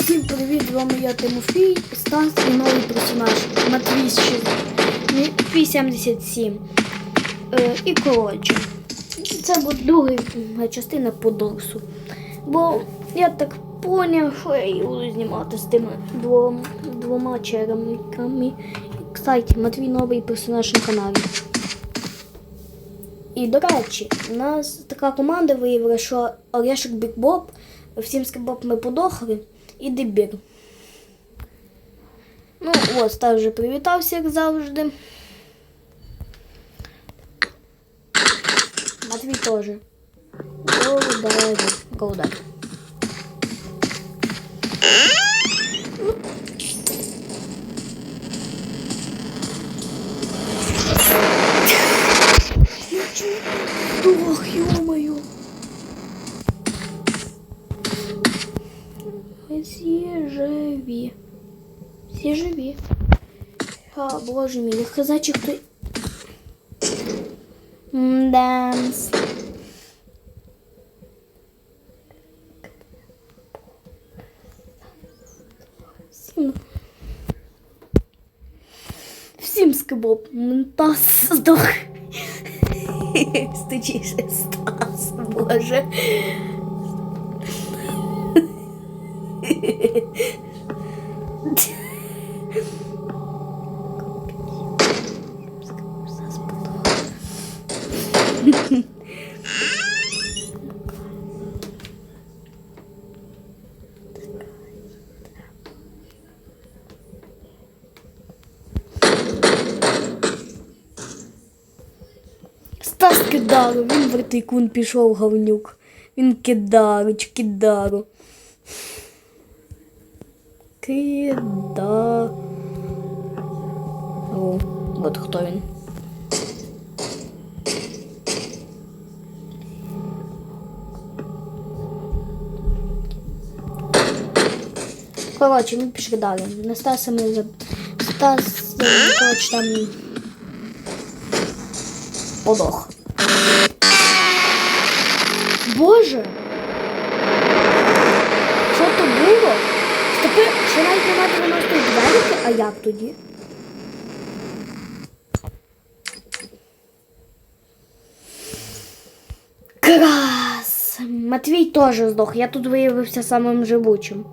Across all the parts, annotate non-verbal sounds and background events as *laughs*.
Всім привіт, з вами я Тимофій, Стас і новий персонаж Матвій ще- 77. Е, і коротше, це буде друга частина по Дорсу. Бо я так поняв, що я її буду знімати з тими двома, двома черемниками. Кстати, Матвій новий персонаж на каналі. І до речі, у нас така команда виявила, що Орешик Бік Боб, всім скибоб ми подохли і дебір. Ну, ось, так вже привітався, як завжди. Матвій теж. Голудай, голудай. Ох, Всі живі. Всі живі. А, боже мій, як казачі хто... Данс. Всім... Всім скибоб. Ментас здох. *laughs* Стучіше Стас, боже. Стас кидару, він вертикун пішов говнюк. Він кидарич, кидару. Кида. О, от хто він. Коротше, ми пішли далі. На Стаса ми за... Стас, е, коротше, там подох. Боже! Що то було? Стопи, що навіть нема 90 дверки, а як тоді? Крас! Матвій теж здох, я тут виявився самим живучим.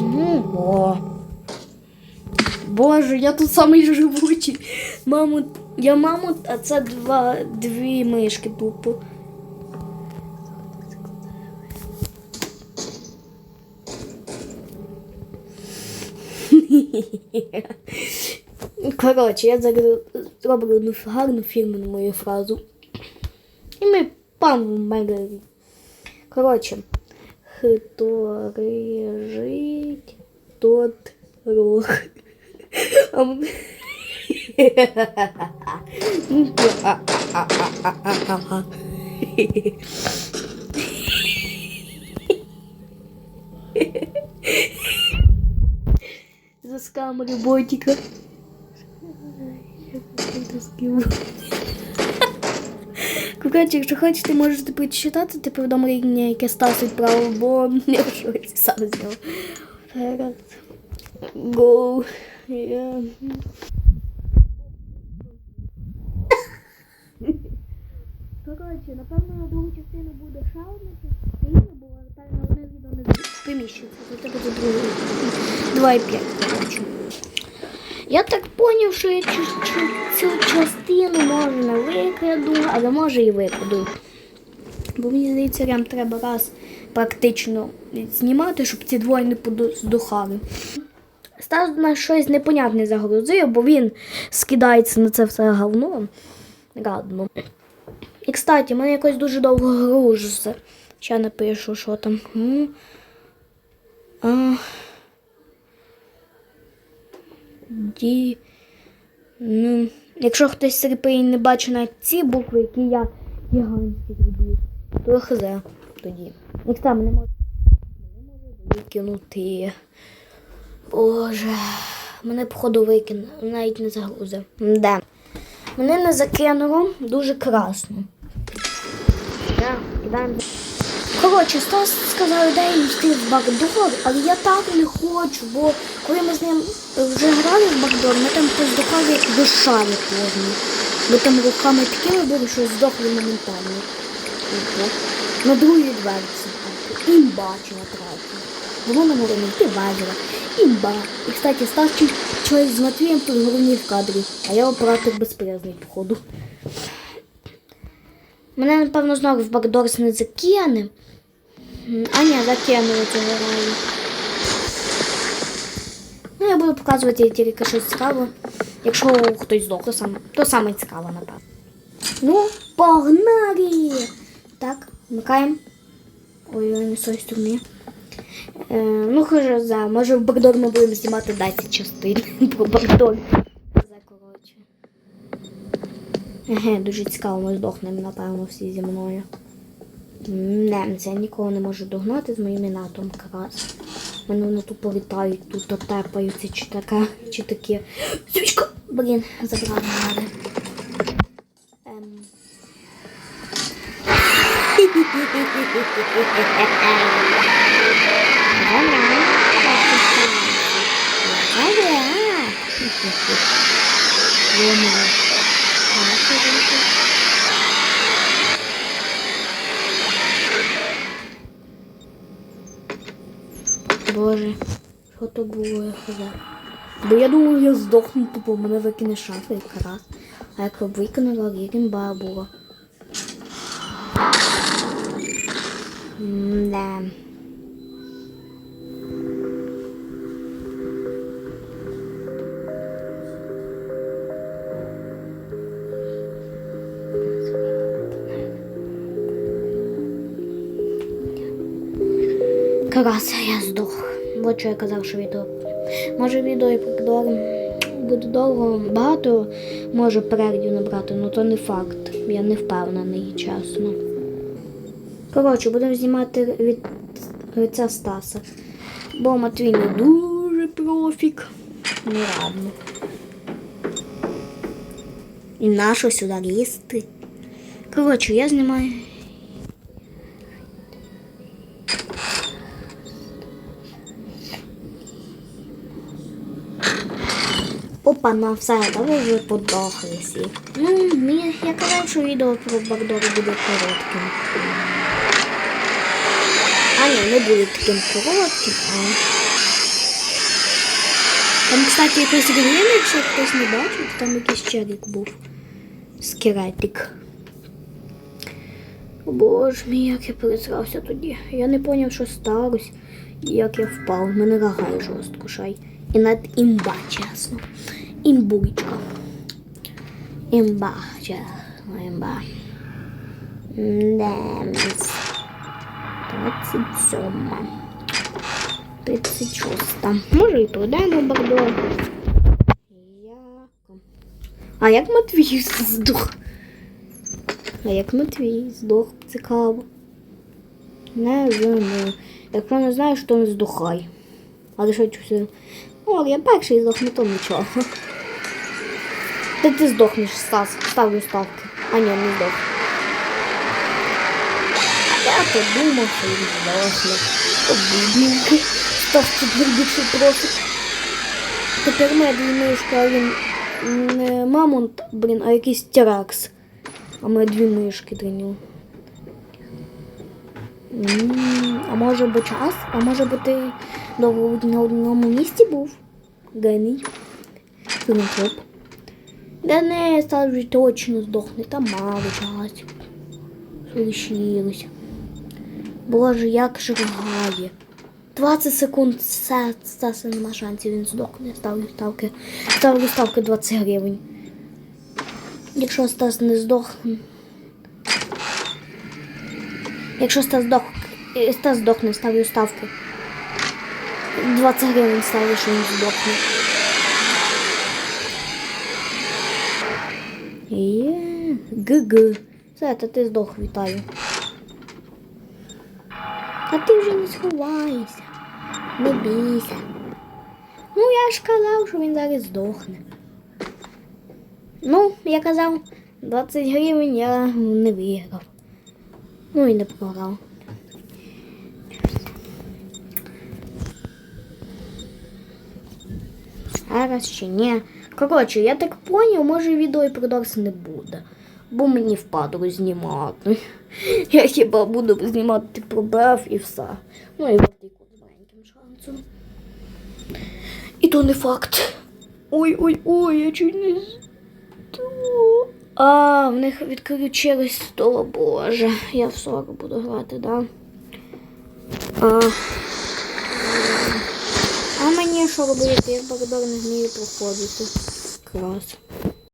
Ну, о. Боже, я тут самий живучий. Маму, я маму, а це два, дві мишки тупо. *laughs* Коротше, я зараз зроблю одну гарну фірменну мою фразу. І ми пан Мегері. Коротше, хто режить, тот рог. А *laughs* *laughs* За ботика. Коротше, якщо хочете, можете почитати те повідомлення, яке Стас відправив, бо *laughs* я шоці сам з нього. Зараз. Go. Коротше, напевно, на другу частину буде ще одна частина, бо напевно одне не приміщується. Це буде другий. 2,5, коротше. Я так поняв, що я цю, цю, цю частину можна викраду, але може і викраду. Бо мені здається, прям треба раз практично знімати, щоб ці двоє не здухали. Стас на щось непонятне загрузив, бо він скидається на це все говно. Радно. І, кстати, мене якось дуже довго гружиться. Ще напишу, що там. А. Ді. Ну, якщо хтось сліпий не бачить навіть ці букви, які я гігантські зробив, то хз тоді. Там не можу викинути. Боже, мене походу викине, навіть не загрузив. Да. Мене не закинуло дуже красно. Да, кидаємо. Коротше, Стас сказав, дай йти в бакдор, але я так не хочу, бо коли ми з ним вже грали в бакдор, ми там поздохали шарі повні. Ми там руками такими були, що здохли моментально. На другій дверці. Імба чи на третій. Було на голові, ти бачила. Імба. І, кстати, Стас чогось з Матвієм тут головний в кадрі, а я оператор безполезний, походу. Мене, напевно, знову в бакдорс не закине. М, А ні, закинули цього разу. Ну, я буду показувати тільки щось цікаве. Якщо хтось здох, то саме, то саме цікаво, напевно. Ну, погнали! Так, вмикаємо. Ой, ой, не з цієї сторони. Е, ну, хоже, за. Може в бакдор ми будемо знімати 10 частин *laughs* про бакдор. Еге, дуже цікаво, ми здохнемо, напевно, всі зі мною. Не, це я нікого не можу догнати з моїм інатом якраз. Мене вони тут політають, тут тепаються, чи така, чи таке. Сючка! Блін, забрали мене. Ем. *laughs* Боже, що то було, я хазар. Бо я думав, я здохну, тупо мене викине шафа якраз. А як викинула, рімба була. Да. Караса, я здох. От що я казав, що відео. Може відео і прокидор буде довго багато, може переглядів набрати, але то не факт. Я не впевнений, чесно. Коротше, будемо знімати від лиця Стаса. Бо Матвій не дуже профік. Ну ладно. І нащо сюди лізти? Коротше, я знімаю. Опа, на все, давай вже подохли всі. Ну, я казав, що відео про Бардори буде коротким. А ні, не буде таким коротким, а. Там, кстати, якийсь грін, якщо хтось не бачив, там якийсь черік був. Скелетик. О, Боже мій, як я пересрався тоді. Я не зрозумів, що сталося, як я впав. Мене лагає жорстко шай. І навіть імба, чесно. Імбулечка. Імба, чесно, імба. Демс. 27. 36. Може і пройдемо бардо. Як? А як Матвій здох? А як Матвій здох, цікаво. Не знаю. Якщо не знаєш, то не здохай. Але що. О, я перший здохну, то нічого. Та ти здохнеш, Стас. Ставлю ставки. А ні, не здох. Я подумав, що він здохне. Обідненький. Став четвердіший профік. Тепер моя дві а він не мамонт, блін, а якийсь теракс. А ми дві мишки до нього. А може би час? А може би ти довго на одному місці був? Геній. Філантроп. Да не, вже точно здохне, там мало часу. Лишилося. Боже, як ж ригає. 20 секунд Стаса нема шансів, він здохне. Ставлю ставки. Ставлю ставки 20 гривень. Якщо Стас не здохне. Якщо Стас здох, Стас здохне, ставлю ставку. 20 гривень ставлю, що він здохне. ГГ. Все, та ти здох, вітаю. А ти вже не сховайся. Не бійся. Ну, я ж казав, що він зараз здохне. Ну, я казав, 20 гривень я не виграв. Ну і не програв. Зараз чи ні. Коротше, я так поняв, може відео і продовж не буде. Бо мені впадло знімати. *laughs* Я хіба буду знімати про БФ і все. Ну і вертику з маленьким шансом. І то не факт. Ой-ой-ой, я чуть не. А, в них відключилось столо, боже. Я в 40 буду грати, да? А, що робити? Я коридор не вмію проходити. Клас.